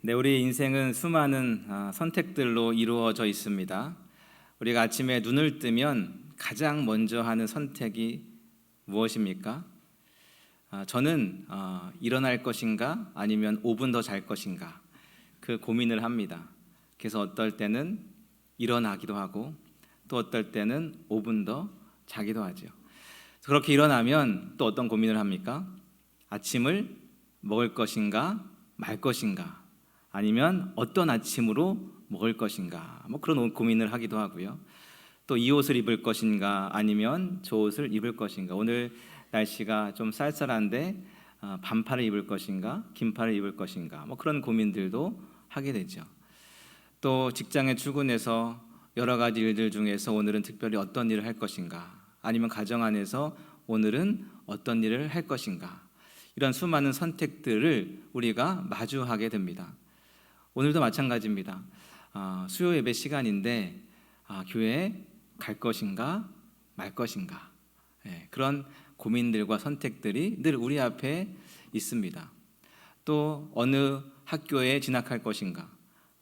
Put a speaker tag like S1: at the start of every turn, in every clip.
S1: 네, 우리 인생은 수많은 아, 선택들로 이루어져 있습니다. 우리가 아침에 눈을 뜨면 가장 먼저 하는 선택이 무엇입니까? 아, 저는 아, 일어날 것인가 아니면 5분 더 잘 것인가 그 고민을 합니다. 그래서 어떨 때는 일어나기도 하고 또 어떨 때는 5분 더 자기도 하죠. 그렇게 일어나면 또 어떤 고민을 합니까? 아침을 먹을 것인가 말 것인가 아니면 어떤 아침으로 먹을 것인가? 뭐 그런 고민을 하기도 하고요. 또 이 옷을 입을 것인가? 아니면 저 옷을 입을 것인가? 오늘 날씨가 좀 쌀쌀한데 어, 반팔을 입을 것인가? 긴팔을 입을 것인가? 뭐 그런 고민들도 하게 되죠. 또 직장에 출근해서 여러 가지 일들 중에서 오늘은 특별히 어떤 일을 할 것인가? 아니면 가정 안에서 오늘은 어떤 일을 할 것인가? 이런 수많은 선택들을 우리가 마주하게 됩니다. 오늘도 마찬가지입니다. 아, 수요 예배 시간인데 아, 교회에 갈 것인가 말 것인가 예, 그런 고민들과 선택들이 늘 우리 앞에 있습니다. 또 어느 학교에 진학할 것인가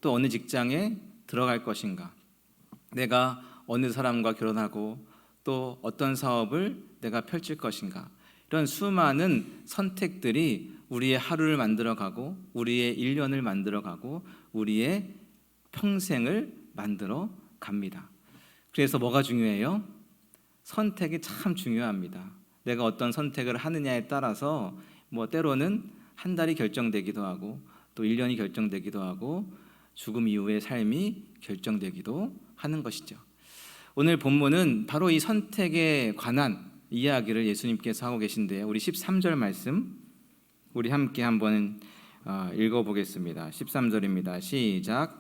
S1: 또 어느 직장에 들어갈 것인가 내가 어느 사람과 결혼하고 또 어떤 사업을 내가 펼칠 것인가 이런 수많은 선택들이 우리의 하루를 만들어가고 우리의 일년을 만들어가고 우리의 평생을 만들어 갑니다. 그래서 뭐가 중요해요? 선택이 참 중요합니다. 내가 어떤 선택을 하느냐에 따라서 뭐 때로는 한 달이 결정되기도 하고 또 1년이 결정되기도 하고 죽음 이후의 삶이 결정되기도 하는 것이죠. 오늘 본문은 바로 이 선택에 관한 이야기를 예수님께서 하고 계신데요. 우리 13절 말씀 우리 함께 한번 어, 읽어 보겠습니다. 13절입니다. 시작.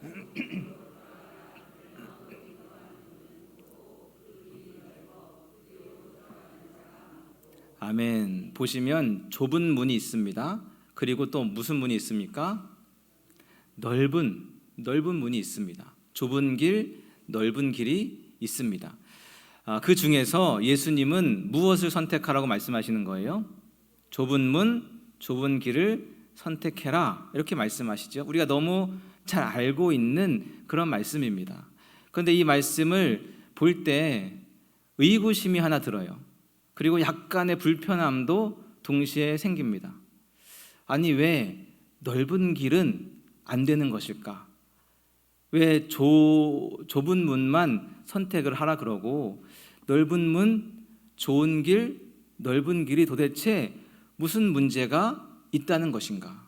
S1: 아멘. 보시면 좁은 문이 있습니다. 그리고 또 무슨 문이 있습니까? 넓은 넓은 문이 있습니다. 좁은 길, 넓은 길이 있습니다. 아, 그 중에서 예수님은 무엇을 선택하라고 말씀하시는 거예요? 좁은 문, 좁은 길을 선택해라 이렇게 말씀하시죠. 우리가 너무 잘 알고 있는 그런 말씀입니다. 그런데 이 말씀을 볼 때 의구심이 하나 들어요. 그리고 약간의 불편함도 동시에 생깁니다. 아니 왜 넓은 길은 안 되는 것일까? 왜 조, 좁은 문만 선택을 하라 그러고 넓은 문, 좋은 길, 넓은 길이 도대체 무슨 문제가 있다는 것인가?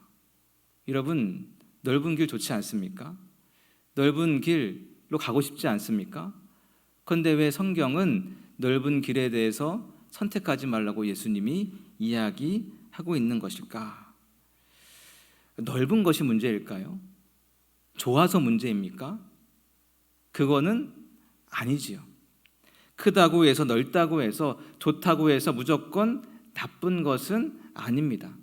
S1: 여러분, 넓은 길 좋지 않습니까? 넓은 길로 가고 싶지 않습니까? 그런데 왜 성경은 넓은 길에 대해서 선택하지 말라고 예수님이 이야기하고 있는 것일까? 넓은 것이 문제일까요? 좋아서 문제입니까? 그거는 아니지요. 크다고 해서 넓다고 해서 좋다고 해서 무조건 나쁜 것은 아닙니다.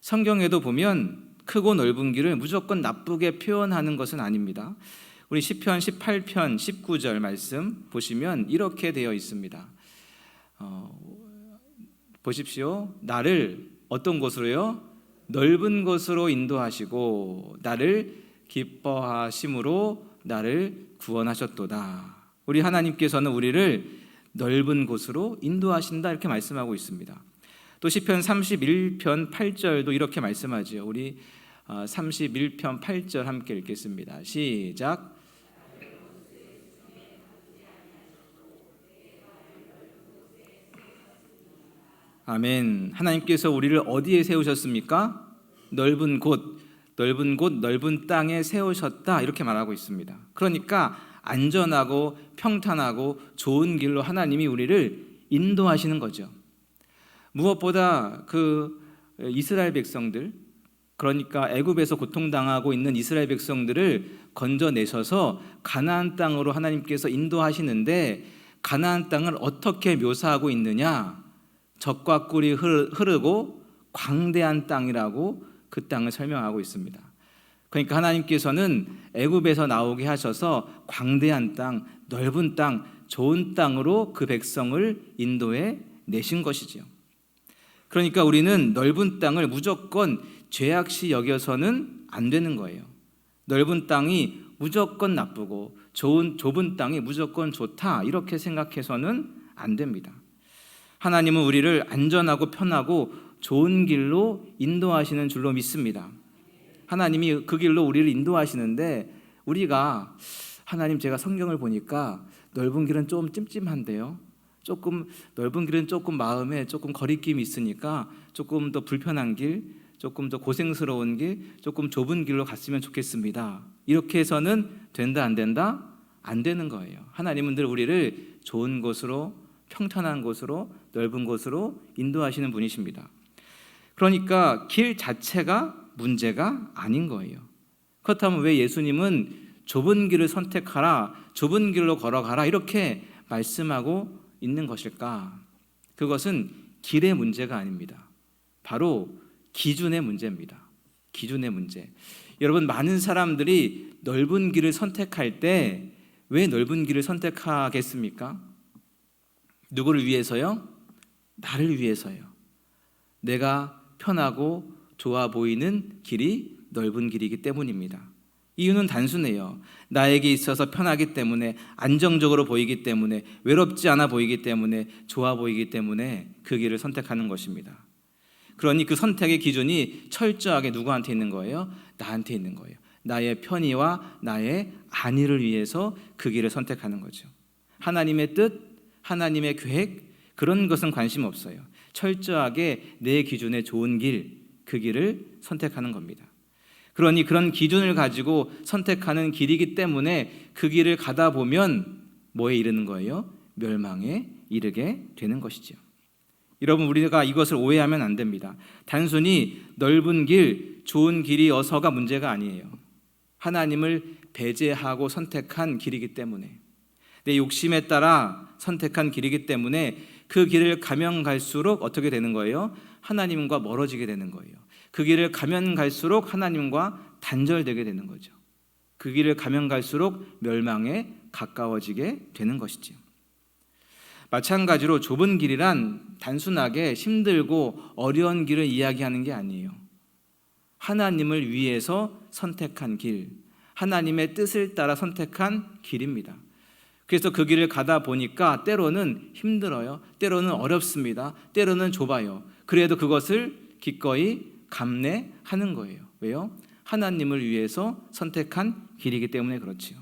S1: 성경에도 보면 크고 넓은 길을 무조건 나쁘게 표현하는 것은 아닙니다. 우리 시편 18편 19절 말씀 보시면 이렇게 되어 있습니다. 어, 보십시오. 나를 어떤 곳으로요? 넓은 곳으로 인도하시고 나를 기뻐하심으로 나를 구원하셨도다. 우리 하나님께서는 우리를 넓은 곳으로 인도하신다 이렇게 말씀하고 있습니다. 또 시편 31편 8절도 이렇게 말씀하지요. 우리 31편 8절 함께 읽겠습니다. 시작. 아멘. 하나님께서 우리를 어디에 세우셨습니까? 넓은 곳, 넓은 곳, 넓은 땅에 세우셨다. 이렇게 말하고 있습니다. 그러니까 안전하고 평탄하고 좋은 길로 하나님이 우리를 인도하시는 거죠. 무엇보다 그 이스라엘 백성들 그러니까 애굽에서 고통당하고 있는 이스라엘 백성들을 건져내셔서 가나안 땅으로 하나님께서 인도하시는데 가나안 땅을 어떻게 묘사하고 있느냐? 적과 꿀이 흐르고 광대한 땅이라고 그 땅을 설명하고 있습니다. 그러니까 하나님께서는 애굽에서 나오게 하셔서 광대한 땅, 넓은 땅, 좋은 땅으로 그 백성을 인도해 내신 것이지요. 그러니까 우리는 넓은 땅을 무조건 죄악시 여겨서는 안 되는 거예요. 넓은 땅이 무조건 나쁘고 좋은 좁은 땅이 무조건 좋다 이렇게 생각해서는 안 됩니다. 하나님은 우리를 안전하고 편하고 좋은 길로 인도하시는 줄로 믿습니다. 하나님이 그 길로 우리를 인도하시는데 우리가 하나님 제가 성경을 보니까 넓은 길은 좀 찜찜한데요. 조금 넓은 길은 조금 마음에 조금 거리낌이 있으니까 조금 더 불편한 길, 조금 더 고생스러운 길, 조금 좁은 길로 갔으면 좋겠습니다. 이렇게 해서는 된다 안 된다? 안 되는 거예요. 하나님은 늘 우리를 좋은 곳으로 평탄한 곳으로 넓은 곳으로 인도하시는 분이십니다. 그러니까 길 자체가 문제가 아닌 거예요. 그렇다면 왜 예수님은 좁은 길을 선택하라, 좁은 길로 걸어가라 이렇게 말씀하고 있는 것일까? 그것은 길의 문제가 아닙니다. 바로 기준의 문제입니다. 기준의 문제. 여러분 많은 사람들이 넓은 길을 선택할 때 왜 넓은 길을 선택하겠습니까? 누구를 위해서요? 나를 위해서요. 내가 편하고 좋아 보이는 길이 넓은 길이기 때문입니다. 이유는 단순해요. 나에게 있어서 편하기 때문에 안정적으로 보이기 때문에 외롭지 않아 보이기 때문에 좋아 보이기 때문에 그 길을 선택하는 것입니다. 그러니 그 선택의 기준이 철저하게 누구한테 있는 거예요? 나한테 있는 거예요. 나의 편의와 나의 안위를 위해서 그 길을 선택하는 거죠. 하나님의 뜻, 하나님의 계획 그런 것은 관심 없어요. 철저하게 내 기준에 좋은 길, 그 길을 선택하는 겁니다. 그러니 그런 기준을 가지고 선택하는 길이기 때문에 그 길을 가다 보면 뭐에 이르는 거예요? 멸망에 이르게 되는 것이죠. 여러분 우리가 이것을 오해하면 안 됩니다. 단순히 넓은 길, 좋은 길이어서가 문제가 아니에요. 하나님을 배제하고 선택한 길이기 때문에 내 욕심에 따라 선택한 길이기 때문에 그 길을 가면 갈수록 어떻게 되는 거예요? 하나님과 멀어지게 되는 거예요. 그 길을 가면 갈수록 하나님과 단절되게 되는 거죠. 그 길을 가면 갈수록 멸망에 가까워지게 되는 것이죠. 마찬가지로 좁은 길이란 단순하게 힘들고 어려운 길을 이야기하는 게 아니에요. 하나님을 위해서 선택한 길, 하나님의 뜻을 따라 선택한 길입니다. 그래서 그 길을 가다 보니까 때로는 힘들어요. 때로는 어렵습니다. 때로는 좁아요. 그래도 그것을 기꺼이 감내하는 거예요. 왜요? 하나님을 위해서 선택한 길이기 때문에 그렇지요.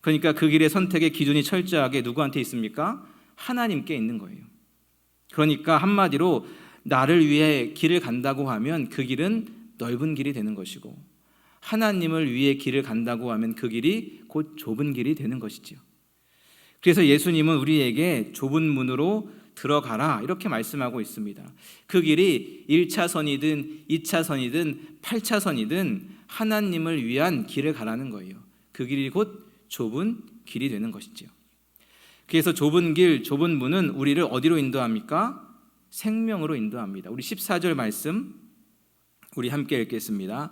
S1: 그러니까 그 길의 선택의 기준이 철저하게 누구한테 있습니까? 하나님께 있는 거예요. 그러니까 한마디로 나를 위해 길을 간다고 하면 그 길은 넓은 길이 되는 것이고 하나님을 위해 길을 간다고 하면 그 길이 곧 좁은 길이 되는 것이지요. 그래서 예수님은 우리에게 좁은 문으로 들어가라 이렇게 말씀하고 있습니다. 그 길이 1차선이든 2차선이든 8차선이든 하나님을 위한 길을 가라는 거예요. 그 길이 곧 좁은 길이 되는 것이죠. 그래서 좁은 길, 좁은 문은 우리를 어디로 인도합니까? 생명으로 인도합니다. 우리 14절 말씀 우리 함께 읽겠습니다.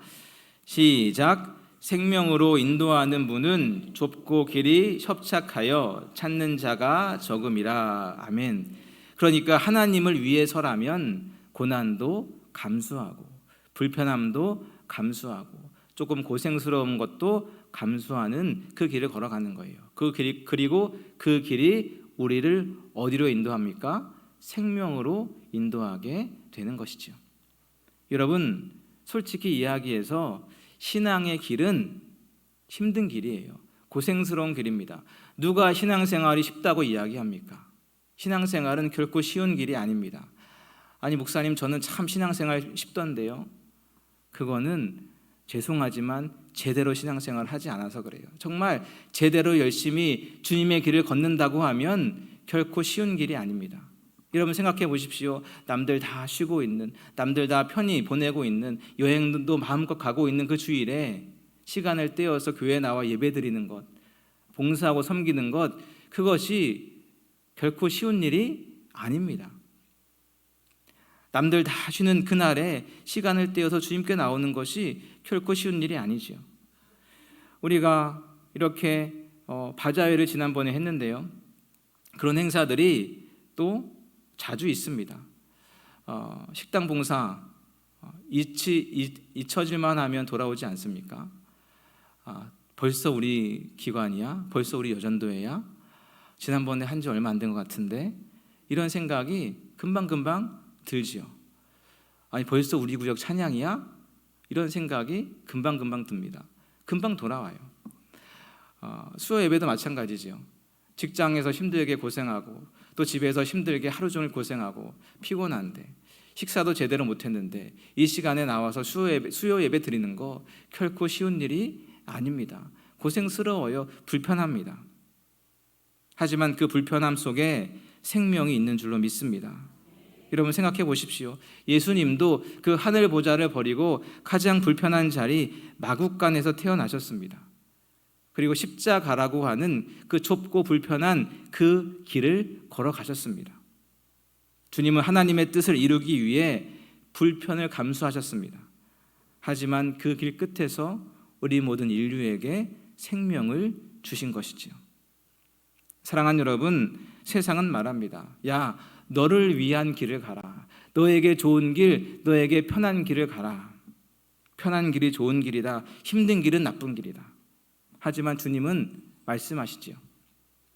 S1: 시작. 생명으로 인도하는 문은 좁고 길이 협착하여 찾는 자가 적음이라. 아멘. 그러니까 하나님을 위해서라면 고난도 감수하고 불편함도 감수하고 조금 고생스러운 것도 감수하는 그 길을 걸어가는 거예요. 그 길이 그리고 그 길이 우리를 어디로 인도합니까? 생명으로 인도하게 되는 것이죠. 여러분, 솔직히 이야기해서 신앙의 길은 힘든 길이에요. 고생스러운 길입니다. 누가 신앙생활이 쉽다고 이야기합니까? 신앙생활은 결코 쉬운 길이 아닙니다. 아니 목사님 저는 참 신앙생활 쉽던데요. 그거는 죄송하지만 제대로 신앙생활 하지 않아서 그래요. 정말 제대로 열심히 주님의 길을 걷는다고 하면 결코 쉬운 길이 아닙니다. 여러분 생각해 보십시오. 남들 다 쉬고 있는, 남들 다 편히 보내고 있는, 여행도 마음껏 가고 있는 그 주일에 시간을 떼어서 교회 나와 예배 드리는 것, 봉사하고 섬기는 것, 그것이 결코 쉬운 일이 아닙니다. 남들 다 쉬는 그날에 시간을 떼어서 주님께 나오는 것이 결코 쉬운 일이 아니지요. 우리가 이렇게 어, 바자회를 지난번에 했는데요. 그런 행사들이 또 자주 있습니다. 어, 식당 봉사 어, 잊히, 잊- 잊혀질만 하면 돌아오지 않습니까? 아, 벌써 우리 기관이야? 벌써 우리 여전도회야? 지난번에 한 지 얼마 안 된 것 같은데 이런 생각이 금방금방 들지요. 아니 벌써 우리 구역 찬양이야? 이런 생각이 금방금방 듭니다. 금방 돌아와요. 어, 수요 예배도 마찬가지지요. 직장에서 힘들게 고생하고 또 집에서 힘들게 하루 종일 고생하고 피곤한데 식사도 제대로 못했는데 이 시간에 나와서 수요 예배, 수요 예배 드리는 거 결코 쉬운 일이 아닙니다. 고생스러워요. 불편합니다. 하지만 그 불편함 속에 생명이 있는 줄로 믿습니다. 여러분 생각해 보십시오. 예수님도 그 하늘 보좌를 버리고 가장 불편한 자리 마국간에서 태어나셨습니다. 그리고 십자가라고 하는 그 좁고 불편한 그 길을 걸어가셨습니다. 주님은 하나님의 뜻을 이루기 위해 불편을 감수하셨습니다. 하지만 그 길 끝에서 우리 모든 인류에게 생명을 주신 것이지요. 사랑하는 여러분, 세상은 말합니다. 야, 너를 위한 길을 가라. 너에게 좋은 길, 너에게 편한 길을 가라. 편한 길이 좋은 길이다. 힘든 길은 나쁜 길이다. 하지만 주님은 말씀하시지요.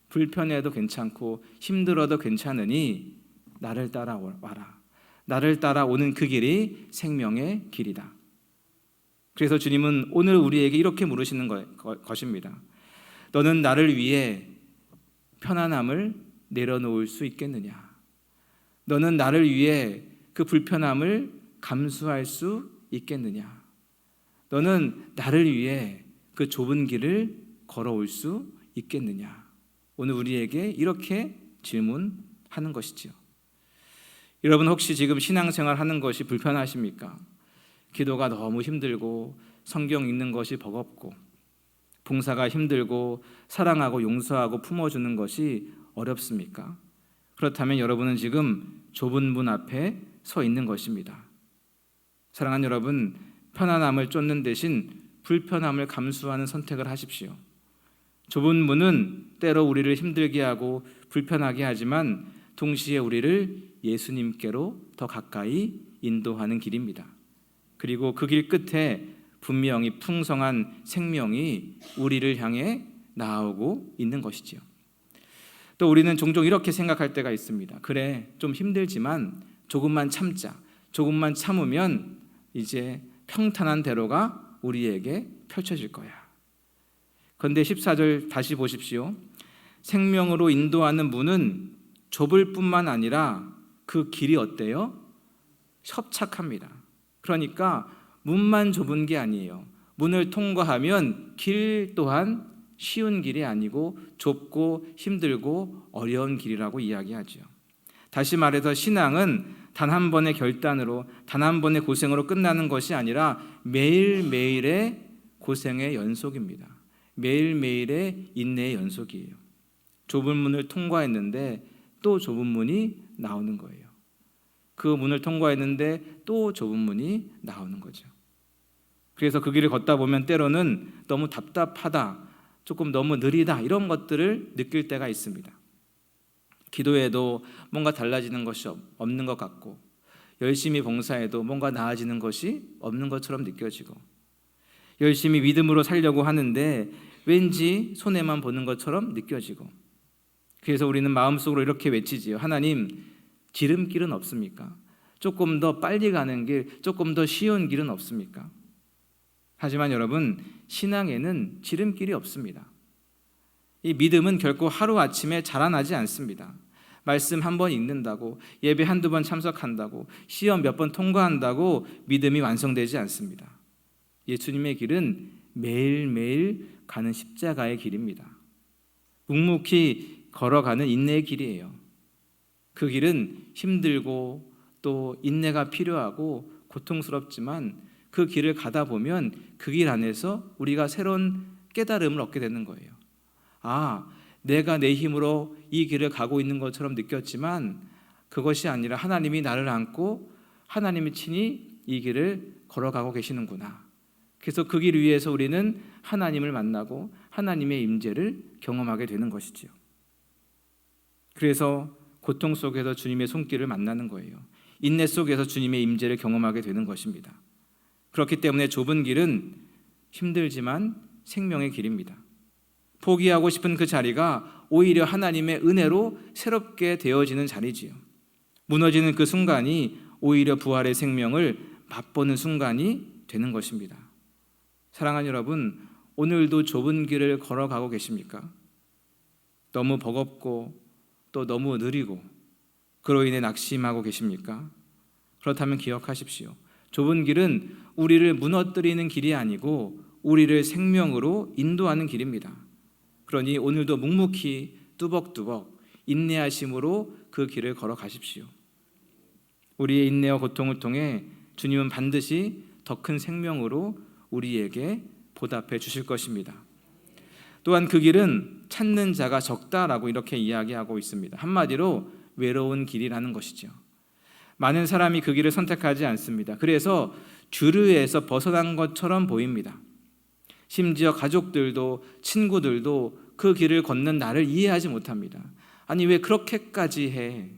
S1: 불편해도 괜찮고 힘들어도 괜찮으니 나를 따라와라. 나를 따라오는 그 길이 생명의 길이다. 그래서 주님은 오늘 우리에게 이렇게 물으시는 것입니다. 너는 나를 위해 편안함을 내려놓을 수 있겠느냐? 너는 나를 위해 그 불편함을 감수할 수 있겠느냐? 너는 나를 위해 그 좁은 길을 걸어올 수 있겠느냐? 오늘 우리에게 이렇게 질문하는 것이지요. 여러분 혹시 지금 신앙생활 하는 것이 불편하십니까? 기도가 너무 힘들고 성경 읽는 것이 버겁고 봉사가 힘들고 사랑하고 용서하고 품어주는 것이 어렵습니까? 그렇다면 여러분은 지금 좁은 문 앞에 서 있는 것입니다. 사랑하는 여러분, 편안함을 쫓는 대신 불편함을 감수하는 선택을 하십시오. 좁은 문은 때로 우리를 힘들게 하고 불편하게 하지만 동시에 우리를 예수님께로 더 가까이 인도하는 길입니다. 그리고 그 길 끝에 분명히 풍성한 생명이 우리를 향해 나오고 있는 것이지요. 또 우리는 종종 이렇게 생각할 때가 있습니다. 그래, 좀 힘들지만 조금만 참자. 조금만 참으면 이제 평탄한 대로가 우리에게 펼쳐질 거야. 그런데 14절 다시 보십시오. 생명으로 인도하는 문은 좁을 뿐만 아니라 그 길이 어때요? 협착합니다. 그러니까 문만 좁은 게 아니에요. 문을 통과하면 길 또한 쉬운 길이 아니고 좁고 힘들고 어려운 길이라고 이야기하죠. 다시 말해서 신앙은 단 한 번의 결단으로 단 한 번의 고생으로 끝나는 것이 아니라 매일매일의 고생의 연속입니다. 매일매일의 인내의 연속이에요. 좁은 문을 통과했는데 또 좁은 문이 나오는 거예요. 그 문을 통과했는데 또 좁은 문이 나오는 거죠. 그래서 그 길을 걷다 보면 때로는 너무 답답하다, 조금 너무 느리다 이런 것들을 느낄 때가 있습니다. 기도에도 뭔가 달라지는 것이 없- 없는 것 같고 열심히 봉사해도 뭔가 나아지는 것이 없는 것처럼 느껴지고 열심히 믿음으로 살려고 하는데 왠지 손해만 보는 것처럼 느껴지고 그래서 우리는 마음속으로 이렇게 외치지요. 하나님, 지름길은 없습니까? 조금 더 빨리 가는 길, 조금 더 쉬운 길은 없습니까? 하지만 여러분, 신앙에는 지름길이 없습니다. 이 믿음은 결코 하루아침에 자라나지 않습니다. 말씀 한 번 읽는다고, 예배 한두 번 참석한다고, 시험 몇 번 통과한다고 믿음이 완성되지 않습니다. 예수님의 길은 매일매일 가는 십자가의 길입니다. 묵묵히 걸어가는 인내의 길이에요. 그 길은 힘들고 또 인내가 필요하고 고통스럽지만 그 길을 가다 보면 그 길 안에서 우리가 새로운 깨달음을 얻게 되는 거예요. 아, 내가 내 힘으로 이 길을 가고 있는 것처럼 느꼈지만 그것이 아니라 하나님이 나를 안고 하나님이 친히 이 길을 걸어가고 계시는구나. 그래서 그 길 위에서 우리는 하나님을 만나고 하나님의 임재를 경험하게 되는 것이지요. 그래서 고통 속에서 주님의 손길을 만나는 거예요. 인내 속에서 주님의 임재를 경험하게 되는 것입니다. 그렇기 때문에 좁은 길은 힘들지만 생명의 길입니다. 포기하고 싶은 그 자리가 오히려 하나님의 은혜로 새롭게 되어지는 자리지요. 무너지는 그 순간이 오히려 부활의 생명을 맛보는 순간이 되는 것입니다. 사랑하는 여러분, 오늘도 좁은 길을 걸어가고 계십니까? 너무 버겁고 또 너무 느리고 그로 인해 낙심하고 계십니까? 그렇다면 기억하십시오. 좁은 길은 우리를 무너뜨리는 길이 아니고 우리를 생명으로 인도하는 길입니다. 그러니 오늘도 묵묵히 뚜벅뚜벅 인내하심으로 그 길을 걸어가십시오. 우리의 인내와 고통을 통해 주님은 반드시 더 큰 생명으로 우리에게 보답해 주실 것입니다. 또한 그 길은 찾는 자가 적다라고 이렇게 이야기하고 있습니다. 한마디로 외로운 길이라는 것이죠. 많은 사람이 그 길을 선택하지 않습니다. 그래서 주류에서 벗어난 것처럼 보입니다. 심지어 가족들도 친구들도 그 길을 걷는 나를 이해하지 못합니다. 아니 왜 그렇게까지 해?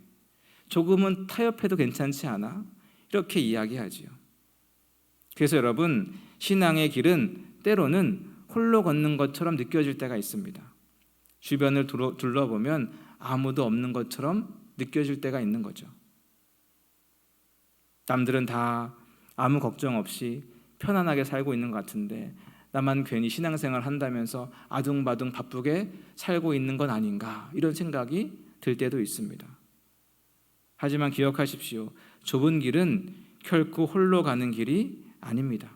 S1: 조금은 타협해도 괜찮지 않아? 이렇게 이야기하지요. 그래서 여러분 신앙의 길은 때로는 홀로 걷는 것처럼 느껴질 때가 있습니다. 주변을 둘러보면 아무도 없는 것처럼 느껴질 때가 있는 거죠. 남들은 다 아무 걱정 없이 편안하게 살고 있는 것 같은데 나만 괜히 신앙생활 한다면서 아둥바둥 바쁘게 살고 있는 건 아닌가 이런 생각이 들 때도 있습니다. 하지만 기억하십시오. 좁은 길은 결코 홀로 가는 길이 아닙니다.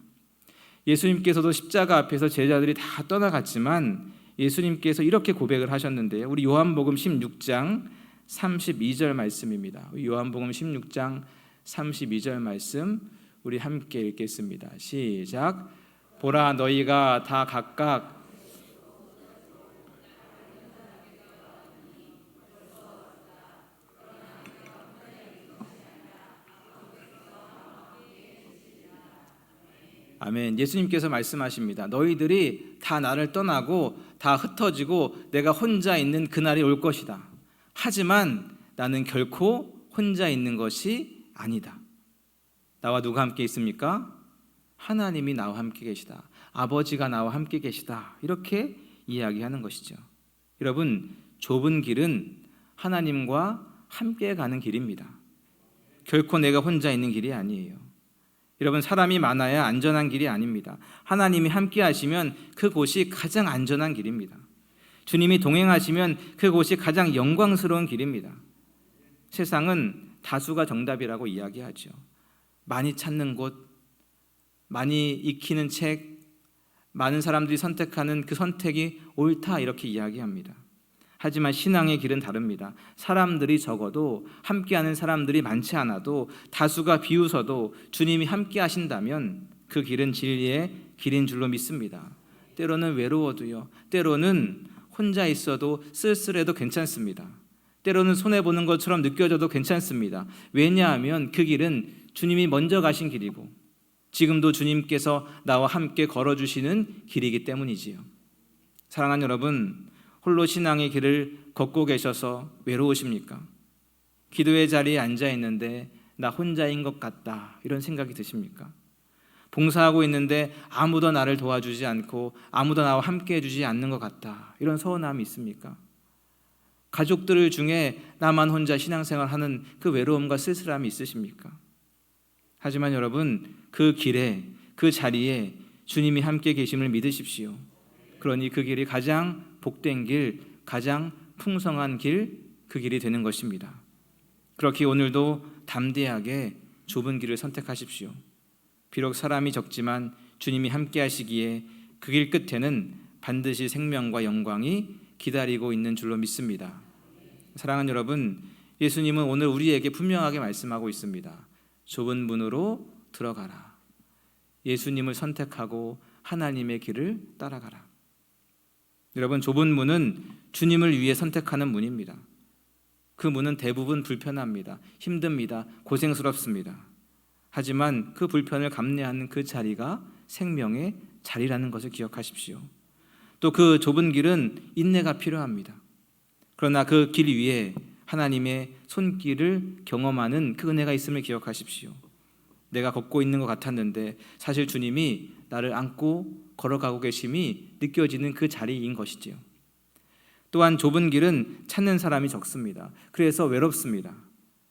S1: 예수님께서도 십자가 앞에서 제자들이 다 떠나갔지만 예수님께서 이렇게 고백을 하셨는데요. 우리 요한복음 16장 32절 말씀입니다. 요한복음 16장 32절 말씀 우리 함께 읽겠습니다. 시작. 보라 너희가 다 각각 아멘. 예수님께서 말씀하십니다. 너희들이 다 나를 떠나고 다 흩어지고 내가 혼자 있는 그날이 올 것이다. 하지만 나는 결코 혼자 있는 것이 아니다. 나와 누가 함께 있습니까? 하나님이 나와 함께 계시다. 아버지가 나와 함께 계시다. 이렇게 이야기하는 것이죠. 여러분, 좁은 길은 하나님과 함께 가는 길입니다. 결코 내가 혼자 있는 길이 아니에요. 여러분, 사람이 많아야 안전한 길이 아닙니다. 하나님이 함께 하시면 그곳이 가장 안전한 길입니다. 주님이 동행하시면 그곳이 가장 영광스러운 길입니다. 세상은 다수가 정답이라고 이야기하죠. 많이 찾는 곳, 많이 익히는 책, 많은 사람들이 선택하는 그 선택이 옳다 이렇게 이야기합니다. 하지만 신앙의 길은 다릅니다. 사람들이 적어도 함께하는 사람들이 많지 않아도 다수가 비웃어도 주님이 함께 하신다면 그 길은 진리의 길인 줄로 믿습니다. 때로는 외로워도요. 때로는 혼자 있어도 쓸쓸해도 괜찮습니다. 때로는 손해 보는 것처럼 느껴져도 괜찮습니다. 왜냐하면 그 길은 주님이 먼저 가신 길이고 지금도 주님께서 나와 함께 걸어 주시는 길이기 때문이지요. 사랑하는 여러분, 홀로 신앙의 길을 걷고 계셔서 외로우십니까? 기도의 자리에 앉아 있는데 나 혼자인 것 같다. 이런 생각이 드십니까? 봉사하고 있는데 아무도 나를 도와주지 않고 아무도 나와 함께 해주지 않는 것 같다. 이런 서운함이 있습니까? 가족들 중에 나만 혼자 신앙생활 하는 그 외로움과 쓸쓸함이 있으십니까? 하지만 여러분 그 길에 그 자리에 주님이 함께 계심을 믿으십시오. 그러니 그 길이 가장 복된 길, 가장 풍성한 길, 그 길이 되는 것입니다. 그렇게 오늘도 담대하게 좁은 길을 선택하십시오. 비록 사람이 적지만 주님이 함께 하시기에 그 길 끝에는 반드시 생명과 영광이 기다리고 있는 줄로 믿습니다. 사랑하는 여러분, 예수님은 오늘 우리에게 분명하게 말씀하고 있습니다. 좁은 문으로 들어가라. 예수님을 선택하고 하나님의 길을 따라가라. 여러분, 좁은 문은 주님을 위해 선택하는 문입니다. 그 문은 대부분 불편합니다. 힘듭니다. 고생스럽습니다. 하지만 그 불편을 감내하는 그 자리가 생명의 자리라는 것을 기억하십시오. 또 그 좁은 길은 인내가 필요합니다. 그러나 그 길 위에 하나님의 손길을 경험하는 그 은혜가 있음을 기억하십시오. 내가 걷고 있는 것 같았는데 사실 주님이 나를 안고 걸어가고 계심이 느껴지는 그 자리인 것이지요. 또한 좁은 길은 찾는 사람이 적습니다. 그래서 외롭습니다.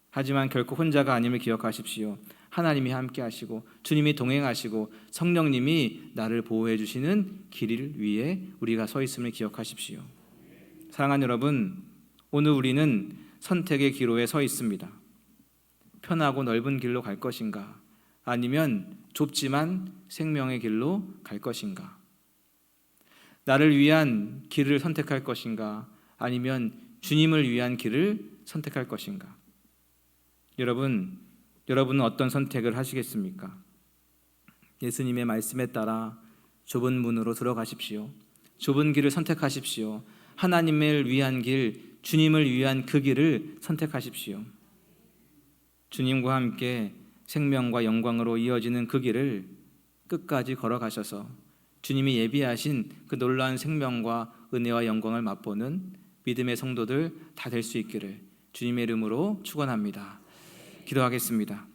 S1: 하지만 결코 혼자가 아님을 기억하십시오. 하나님이 함께 하시고 주님이 동행하시고 성령님이 나를 보호해 주시는 길 위에 우리가 서 있음을 기억하십시오. 사랑하는 여러분, 오늘 우리는 선택의 기로에 서 있습니다. 편하고 넓은 길로 갈 것인가? 아니면 좁지만 생명의 길로 갈 것인가? 나를 위한 길을 선택할 것인가? 아니면 주님을 위한 길을 선택할 것인가? 여러분, 여러분은 어떤 선택을 하시겠습니까? 예수님의 말씀에 따라 좁은 문으로 들어가십시오. 좁은 길을 선택하십시오. 하나님을 위한 길, 주님을 위한 그 길을 선택하십시오. 주님과 함께 생명과 영광으로 이어지는 그 길을 끝까지 걸어가셔서 주님이 예비하신 그 놀라운 생명과 은혜와 영광을 맛보는 믿음의 성도들 다 될 수 있기를 주님의 이름으로 축원합니다. 기도하겠습니다.